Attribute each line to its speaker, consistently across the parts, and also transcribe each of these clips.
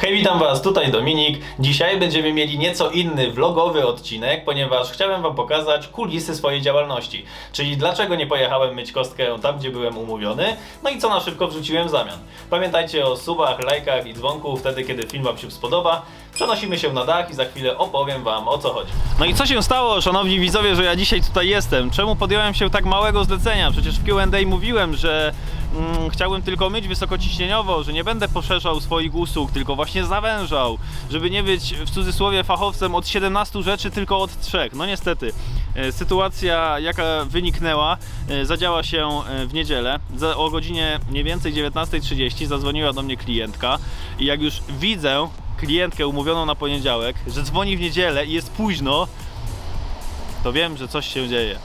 Speaker 1: Hej, witam Was, tutaj Dominik. Dzisiaj będziemy mieli nieco inny vlogowy odcinek, ponieważ chciałem Wam pokazać kulisy swojej działalności. Czyli dlaczego nie pojechałem myć kostkę tam, gdzie byłem umówiony, no i co na szybko wrzuciłem w zamian. Pamiętajcie o subach, lajkach i dzwonku wtedy, kiedy film Wam się spodoba. Przenosimy się na dach i za chwilę opowiem Wam o co chodzi. No i co się stało, szanowni widzowie, że ja dzisiaj tutaj jestem? Czemu podjąłem się tak małego zlecenia? Przecież w Q&A mówiłem, że mm, chciałbym tylko myć wysokociśnieniowo, że nie będę poszerzał swoich usług, tylko właśnie zawężał, żeby nie być w cudzysłowie fachowcem od 17 rzeczy, tylko od 3. No niestety, e, sytuacja jaka wyniknęła e, zadziała się e, w niedzielę. O godzinie mniej więcej 19.30 zadzwoniła do mnie klientka i jak już widzę klientkę umówioną na poniedziałek, że dzwoni w niedzielę i jest późno, to wiem, że coś się dzieje.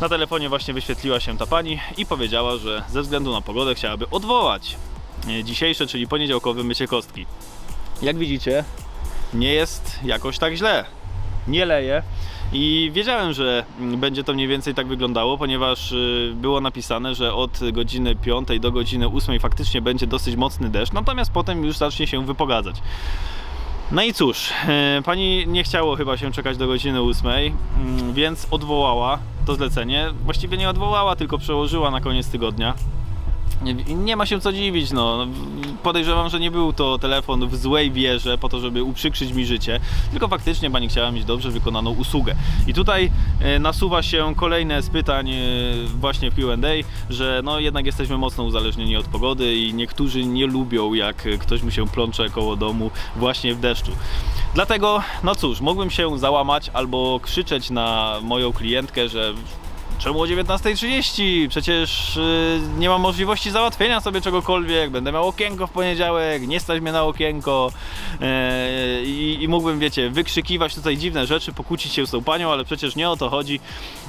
Speaker 1: Na telefonie właśnie wyświetliła się ta pani i powiedziała, że ze względu na pogodę chciałaby odwołać e, dzisiejsze, czyli poniedziałkowe mycie kostki. Jak widzicie, nie jest jakoś tak źle. Nie leje. I wiedziałem, że będzie to mniej więcej tak wyglądało, ponieważ y, było napisane, że od godziny 5 do godziny 8 faktycznie będzie dosyć mocny deszcz, natomiast potem już zacznie się wypogadzać. No i cóż, e, pani nie chciało chyba się czekać do godziny 8, mm, więc odwołała to zlecenie. Właściwie nie odwołała, tylko przełożyła na koniec tygodnia. Nie, nie ma się co dziwić, no. Podejrzewam, że nie był to telefon w złej wierze po to, żeby uprzykrzyć mi życie, tylko faktycznie pani chciała mieć dobrze wykonaną usługę. I tutaj e, nasuwa się kolejne z pytań e, właśnie w Q&A, że no jednak jesteśmy mocno uzależnieni od pogody i niektórzy nie lubią jak ktoś mu się plącze koło domu właśnie w deszczu. Dlatego, no cóż, mógłbym się załamać albo krzyczeć na moją klientkę, że Czemu o 19.30? Przecież yy, nie mam możliwości załatwienia sobie czegokolwiek. Będę miał okienko w poniedziałek, nie stać mnie na okienko. Yy, i, I mógłbym, wiecie, wykrzykiwać tutaj dziwne rzeczy, pokłócić się z tą panią, ale przecież nie o to chodzi.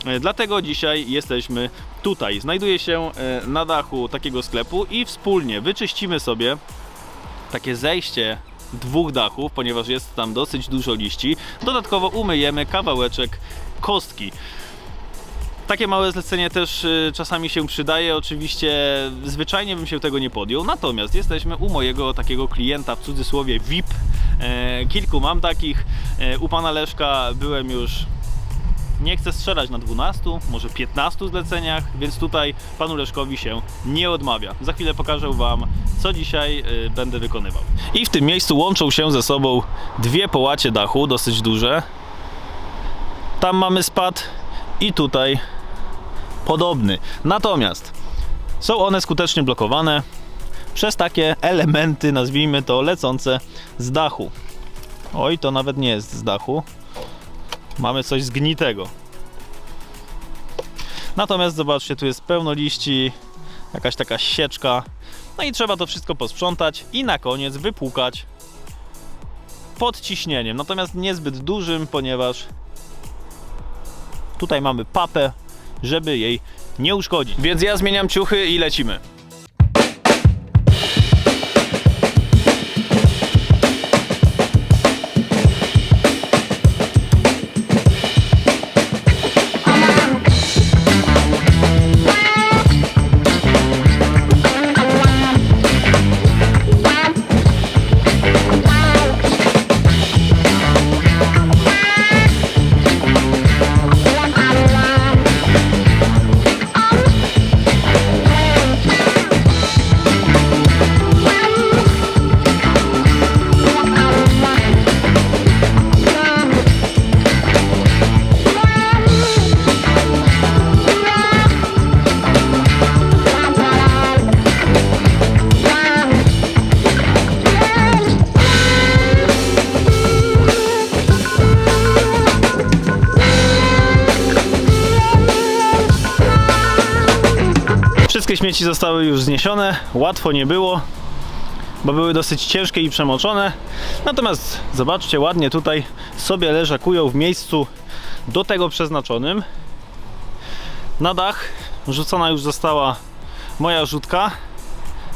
Speaker 1: Yy, dlatego dzisiaj jesteśmy tutaj. Znajduję się yy, na dachu takiego sklepu i wspólnie wyczyścimy sobie takie zejście dwóch dachów, ponieważ jest tam dosyć dużo liści. Dodatkowo umyjemy kawałeczek kostki. Takie małe zlecenie też y, czasami się przydaje. Oczywiście zwyczajnie bym się tego nie podjął. Natomiast jesteśmy u mojego takiego klienta w cudzysłowie VIP. E, kilku mam takich. E, u pana Leszka byłem już nie chcę strzelać na 12, może 15 zleceniach, więc tutaj panu Leszkowi się nie odmawia. Za chwilę pokażę wam, co dzisiaj y, będę wykonywał. I w tym miejscu łączą się ze sobą dwie połacie dachu, dosyć duże. Tam mamy spad i tutaj podobny. Natomiast są one skutecznie blokowane przez takie elementy, nazwijmy to, lecące z dachu. Oj, to nawet nie jest z dachu. Mamy coś zgnitego. Natomiast zobaczcie, tu jest pełno liści, jakaś taka sieczka. No i trzeba to wszystko posprzątać i na koniec wypłukać pod ciśnieniem. Natomiast niezbyt dużym, ponieważ tutaj mamy papę, żeby jej nie uszkodzić. Więc ja zmieniam ciuchy i lecimy. Śmieci zostały już zniesione, łatwo nie było, bo były dosyć ciężkie i przemoczone. Natomiast zobaczcie, ładnie tutaj sobie leżakują w miejscu do tego przeznaczonym. Na dach rzucona już została moja rzutka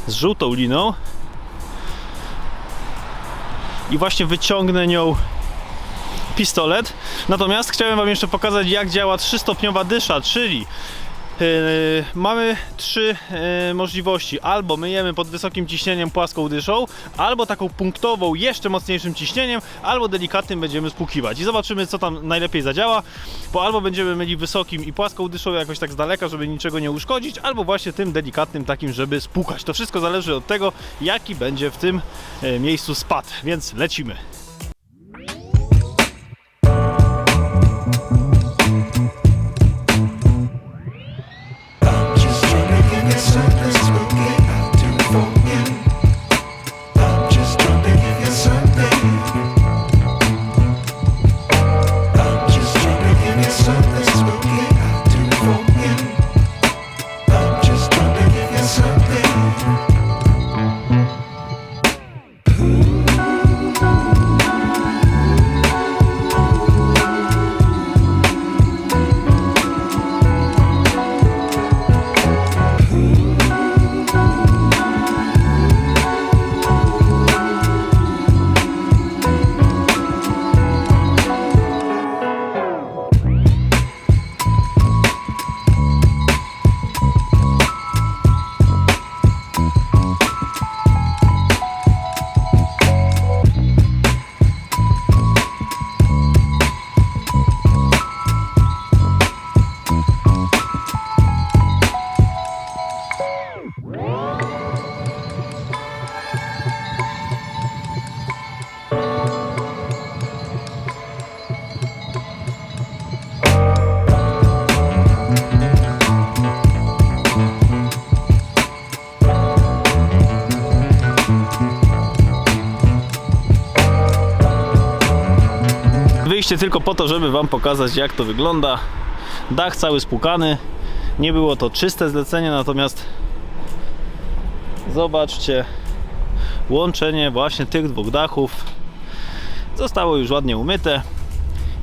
Speaker 1: z żółtą liną. I właśnie wyciągnę nią pistolet. Natomiast chciałem Wam jeszcze pokazać, jak działa trzystopniowa dysza, czyli
Speaker 2: mamy trzy yy, możliwości. Albo myjemy pod wysokim ciśnieniem płaską dyszą, albo taką punktową, jeszcze mocniejszym ciśnieniem, albo delikatnym będziemy spłukiwać. I zobaczymy, co tam najlepiej zadziała, bo albo będziemy myli wysokim i płaską dyszą jakoś tak z daleka, żeby niczego nie uszkodzić, albo właśnie tym delikatnym takim, żeby spłukać. To wszystko zależy od tego, jaki będzie w tym e, miejscu spad, więc lecimy. Wyjście tylko po to, żeby Wam pokazać, jak to wygląda. Dach cały spłukany. Nie było to czyste zlecenie, natomiast zobaczcie łączenie właśnie tych dwóch dachów. Zostało już ładnie umyte.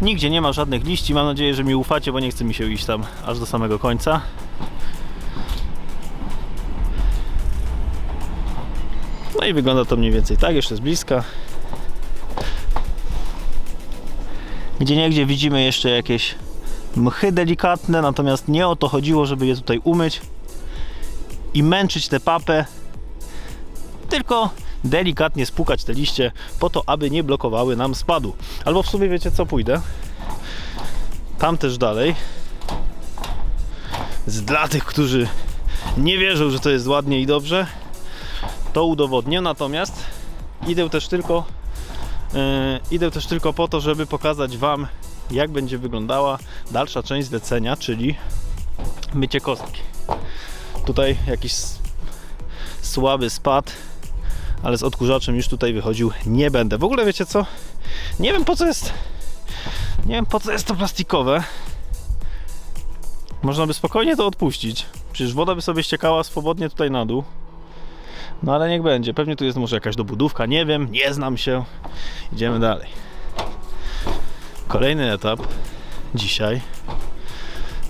Speaker 2: Nigdzie nie ma żadnych liści. Mam nadzieję, że mi ufacie, bo nie chce mi się iść tam aż do samego końca. No i wygląda to mniej więcej tak, jeszcze z bliska. Gdzie niegdzie widzimy jeszcze jakieś mchy delikatne, natomiast nie o to chodziło, żeby je tutaj umyć i męczyć tę papę, tylko delikatnie spłukać te liście po to, aby nie blokowały nam spadu. Albo w sumie wiecie co, pójdę tam też dalej. Dla tych, którzy nie wierzą, że to jest ładnie i dobrze, to udowodnię, natomiast idę też tylko idę też tylko po to, żeby pokazać Wam, jak będzie wyglądała dalsza część zlecenia, czyli mycie kostki. Tutaj jakiś słaby spad, ale z odkurzaczem już tutaj wychodził nie będę. W ogóle wiecie co? Nie wiem po co jest. Nie wiem po co jest to plastikowe. Można by spokojnie to odpuścić. Przecież woda by sobie ściekała swobodnie tutaj na dół. No ale niech będzie. Pewnie tu jest może jakaś dobudówka, nie wiem, nie znam się. Idziemy dalej. Kolejny etap dzisiaj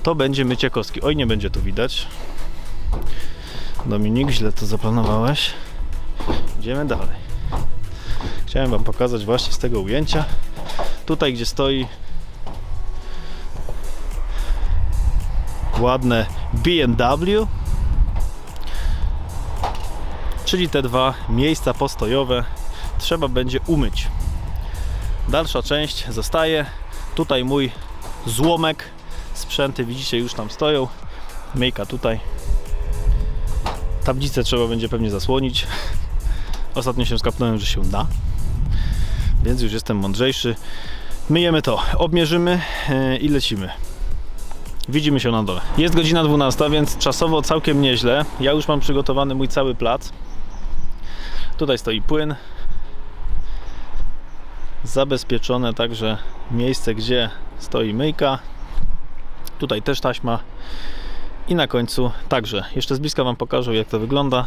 Speaker 2: to będzie mycie kostki. Oj, nie będzie tu widać. Dominik, źle to zaplanowałeś. Idziemy dalej. Chciałem Wam pokazać właśnie z tego ujęcia. Tutaj, gdzie stoi ładne BMW, czyli te dwa miejsca postojowe trzeba będzie umyć. Dalsza część zostaje. Tutaj mój złomek. Sprzęty widzicie już tam stoją. Myjka tutaj. Tablicę trzeba będzie pewnie zasłonić. Ostatnio się skapnąłem, że się da. Więc już jestem mądrzejszy. Myjemy to, obmierzymy yy, i lecimy. Widzimy się na dole. Jest godzina 12, więc czasowo całkiem nieźle. Ja już mam przygotowany mój cały plac. Tutaj stoi płyn. Zabezpieczone także miejsce, gdzie stoi myjka. Tutaj też taśma. I na końcu także. Jeszcze z bliska Wam pokażę, jak to wygląda.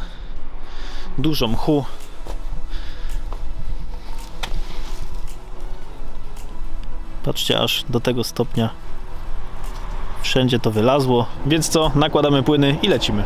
Speaker 2: Dużo mchu. Patrzcie, aż do tego stopnia wszędzie to wylazło. Więc co? Nakładamy płyny i lecimy.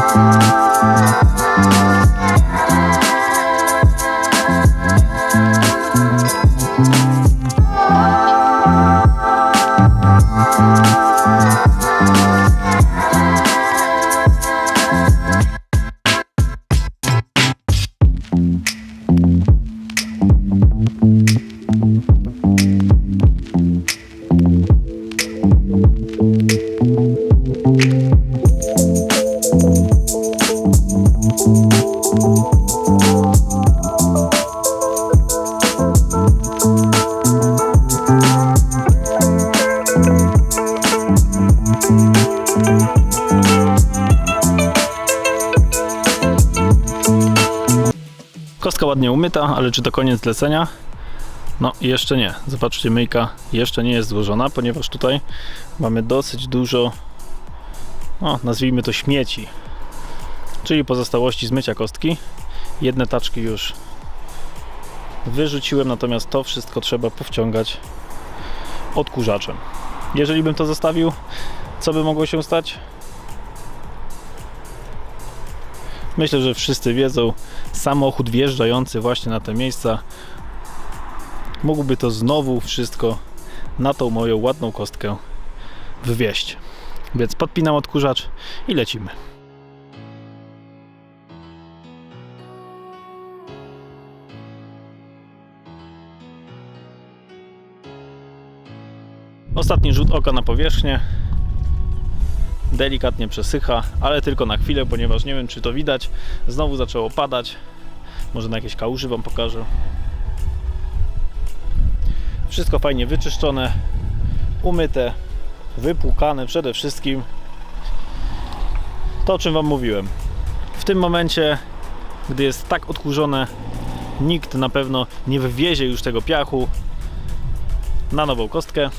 Speaker 2: Kostka ładnie ale czy to koniec zlecenia? No, jeszcze nie. Zobaczcie, myjka jeszcze nie jest złożona, ponieważ tutaj mamy dosyć dużo, no, nazwijmy to śmieci, czyli pozostałości zmycia kostki. Jedne taczki już wyrzuciłem, natomiast to wszystko trzeba powciągać odkurzaczem. Jeżeli bym to zostawił, co by mogło się stać? Myślę, że wszyscy wiedzą, samochód wjeżdżający właśnie na te miejsca mógłby to znowu wszystko na tą moją ładną kostkę wywieźć. Więc podpinam odkurzacz i lecimy. Ostatni rzut oka na powierzchnię. Delikatnie przesycha, ale tylko na chwilę, ponieważ nie wiem czy to widać. Znowu zaczęło padać. Może na jakieś kałuży Wam pokażę. Wszystko fajnie wyczyszczone, umyte, wypłukane przede wszystkim. To o czym Wam mówiłem. W tym momencie, gdy jest tak odkurzone, nikt na pewno nie wywiezie już tego piachu na nową kostkę.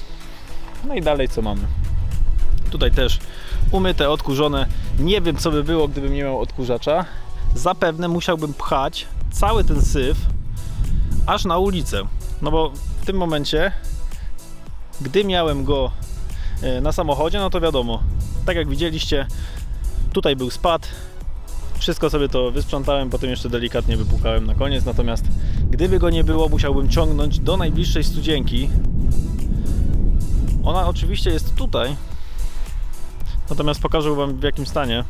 Speaker 2: No i dalej co mamy? Tutaj też umyte, odkurzone. Nie wiem co by było, gdybym nie miał odkurzacza. Zapewne musiałbym pchać cały ten syf aż na ulicę. No bo w tym momencie, gdy miałem go e, na samochodzie, no to wiadomo, tak jak widzieliście, tutaj był spad. Wszystko sobie to wysprzątałem, potem jeszcze delikatnie wypłukałem na koniec. Natomiast gdyby go nie było, musiałbym ciągnąć do najbliższej studzienki. Ona oczywiście jest tutaj, Natomiast pokażę Wam w jakim stanie.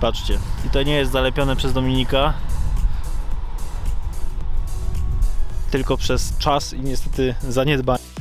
Speaker 2: Patrzcie, i to nie jest zalepione przez Dominika, tylko przez czas i niestety zaniedbanie.